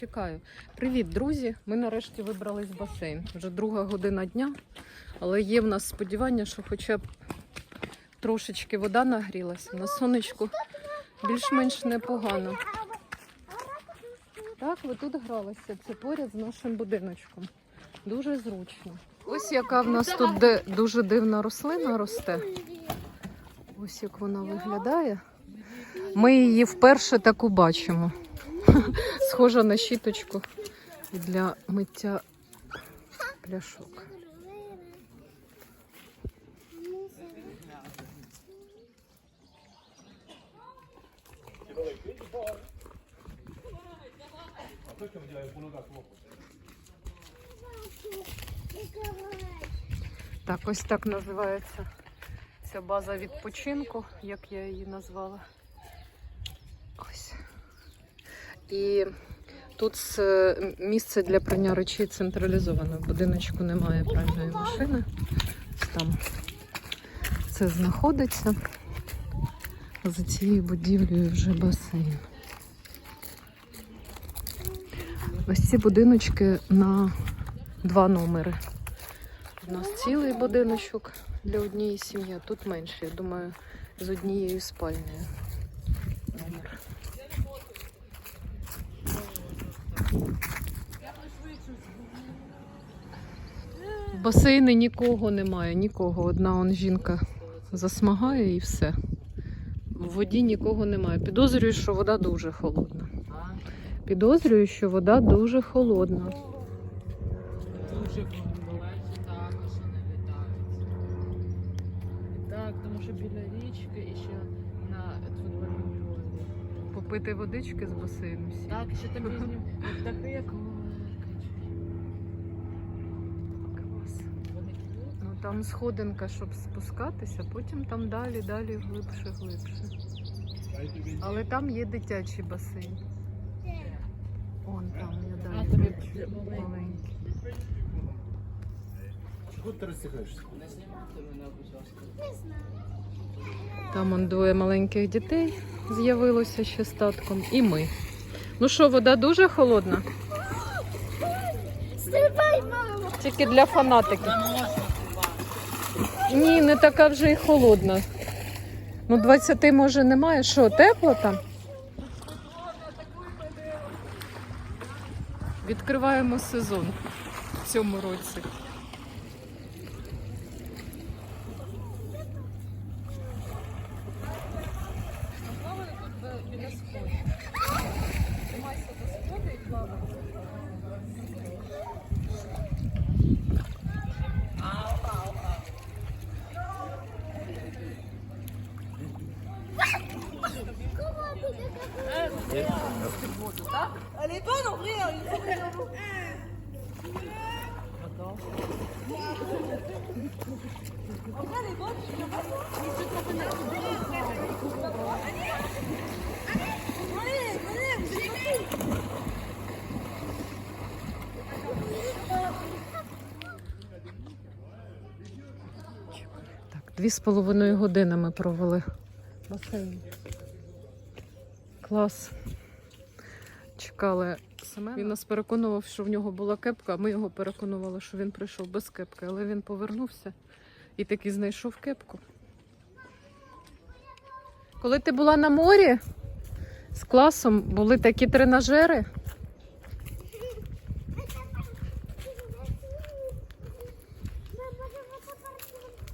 чекаю. Привіт, друзі! Ми нарешті вибрались в басейн. Вже друга година дня, але є в нас сподівання, що хоча б трошечки вода нагрілася. На сонечку більш-менш непогано. Так, ви тут гралися. Це поряд з нашим будиночком. Дуже зручно. Ось яка в нас тут де дуже дивна рослина росте. Ось як вона виглядає. Ми її вперше таку бачимо. Схожа на щіточку для миття пляшок. Так, ось так називається ця база відпочинку, як я її назвала. Ось. І тут місце для прання речей централізоване. В будиночку немає пральної машини. Там це знаходиться. За цією будівлею вже басейн. Ось ці будиночки на два номери. У нас цілий будиночок для однієї сім'ї, тут менше, я думаю, з однією спальнею. В басейні нікого немає, нікого. Одна он жінка засмагає і все. В воді нікого немає. Підозрюю, що вода дуже холодна. Підозрюю, що вода дуже холодна. Дуже також вони літають. Так, тому що біля річки і ще на футбольному. Попити водички з басейну. всі. Так, ще там різні птахи, як. Клас. Ну там сходинка, щоб спускатися, потім там далі, далі, глибше, глибше. Але там є дитячий басейн. Он там я далі. маленький. маленький. Чого ти розтягаєшся? Не знімати мене, будь ласка. Там он двоє маленьких дітей з'явилося ще з татком. І ми. Ну що, вода дуже холодна? Тільки для фанатиків. Ні, не така вже й холодна. Ну, 20 може немає. Що, тепло там? Відкриваємо сезон в цьому році. Дві з половиною години ми провели в басейні. Клас. Чекали Семена. Він нас переконував, що в нього була кепка, ми його переконували, що він прийшов без кепки, але він повернувся і таки знайшов кепку. Коли ти була на морі з класом, були такі тренажери.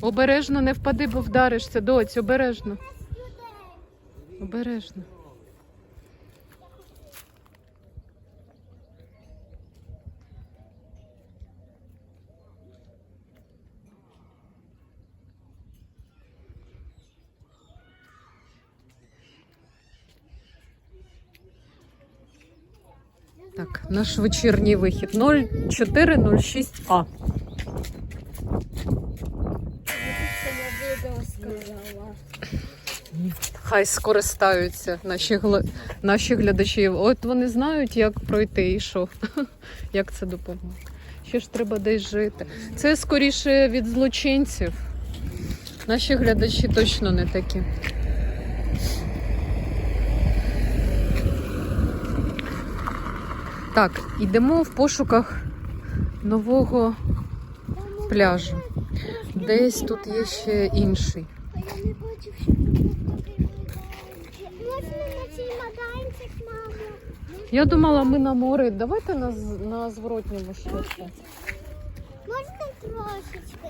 Обережно не впади, бо вдаришся, доць, обережно. Обережно. Так, наш вечірній вихід 0406А. Хай скористаються наші, наші глядачі. От вони знають, як пройти і що, як це допоможе. Ще ж треба десь жити. Це скоріше від злочинців. Наші глядачі точно не такі. Так, йдемо в пошуках нового пляжу. Десь тут є ще інший. А я не бачив, що тут такий Можна на цей майданчик, мамо? Я думала, ми на море. Давайте на, на зворотньому шляху. Можна трошечки?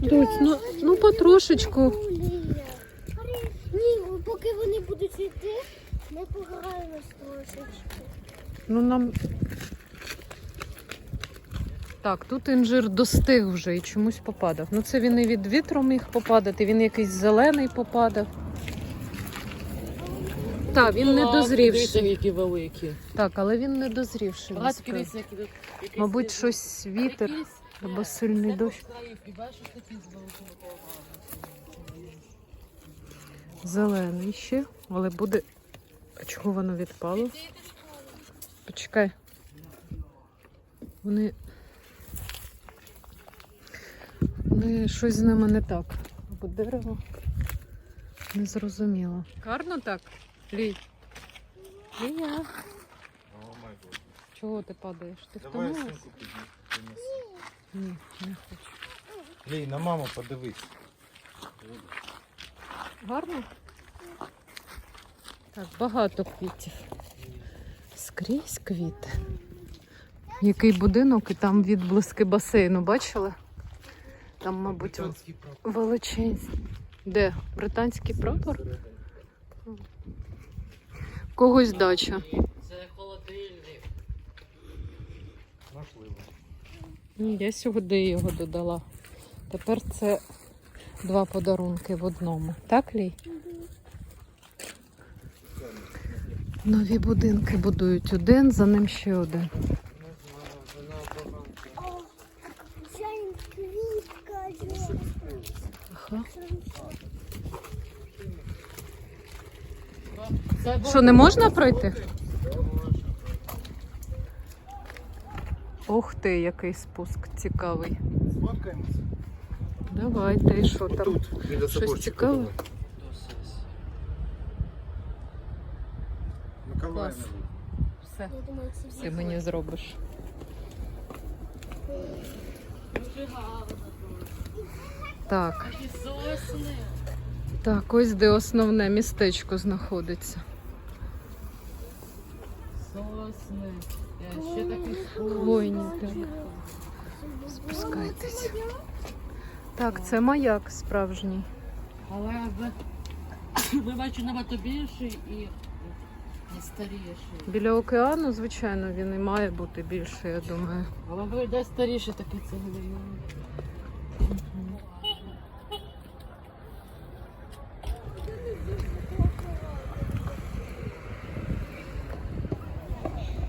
Не ну, ну потрошечку. Ні, поки вони будуть йти, ми пограємось трошечки. Ну нам. Так, тут інжир достиг вже і чомусь попадав. Ну це він і від вітру міг попадати, він якийсь зелений попадав. Так, він не дозрівший. які великі. Так, але він не дозрівший. Бачки, насправді. які якісь Мабуть, є- щось вітер якісь, або е, сильний з дощ. країв. Бачиш такі з великими головами. Зелений ще, але буде. А чого воно відпало? Почекай. Вони. Вони щось з ними не так. Або дерево. Не зрозуміло. Гарно так? Лій. Лія. Чого ти падаєш? Ти Давай втомилась? сумку підні- Ні, не хочу. Лій, на маму подивись. Гарно? Так, багато квітів. Скрізь квіти. Який будинок і там відблиски басейну, бачили? Там, мабуть, Британський прапор. величезні. Де? Британський прапор? В Когось дача. Це холодильник. Можливо. Я сюди його додала. Тепер це два подарунки в одному. Так, Лій? Нові будинки будують один, за ним ще один. Що, не можна пройти? Ух ти, який спуск цікавий. Сфоткаємося? Давайте, і що там? Тут, Щось цікаве? Клас. Все, ти мені зробиш. Так, так, ось де основне містечко знаходиться. Сосни. Я ще такі Хвойні, так. Спускайтесь. Так, це маяк справжній. Але ви, ви бачу набагато більший і, старіший. Біля океану, звичайно, він і має бути більше, я думаю. Але ви де старіший такий цеглиний.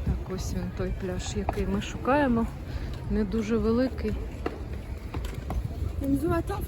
Так, ось він той пляж, який ми шукаємо. Не дуже великий. Elle nous dit attends,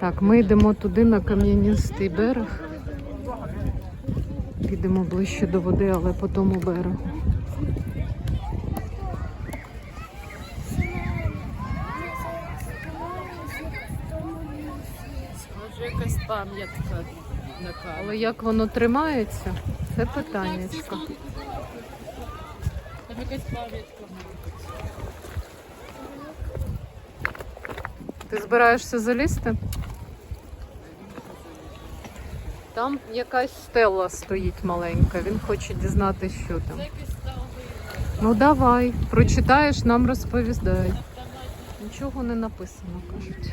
Так, ми йдемо туди на кам'янистий берег. Підемо ближче до води, але по тому берегу. Може якась пам'ятка. Але як воно тримається, це питання. Там якась пам'ятка. Ти збираєшся залізти? Там якась стела стоїть маленька. Він хоче дізнатися, що там. Ну давай, прочитаєш, нам розповідай. Нічого не написано, кажуть.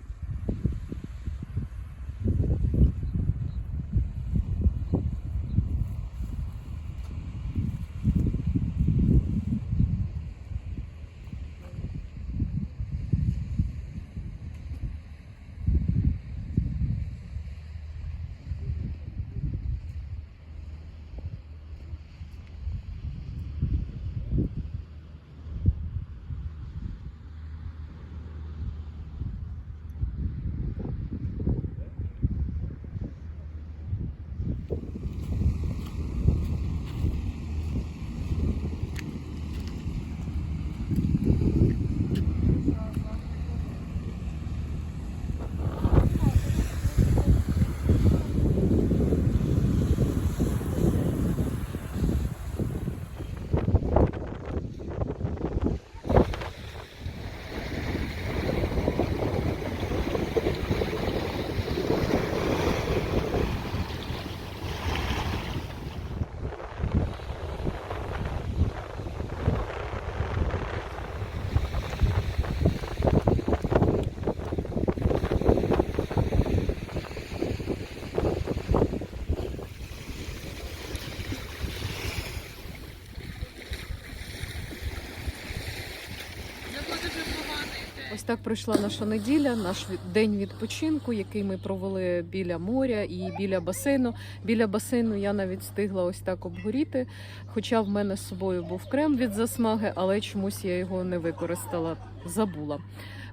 так пройшла наша неділя, наш день відпочинку, який ми провели біля моря і біля басейну. Біля басейну я навіть встигла ось так обгоріти. Хоча в мене з собою був крем від засмаги, але чомусь я його не використала, забула.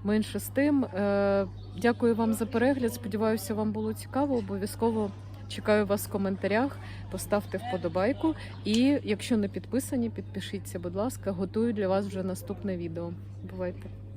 Менше з тим, е, дякую вам за перегляд. Сподіваюся, вам було цікаво. Обов'язково чекаю вас в коментарях. Поставте вподобайку. І якщо не підписані, підпишіться, будь ласка, готую для вас вже наступне відео. Бувайте!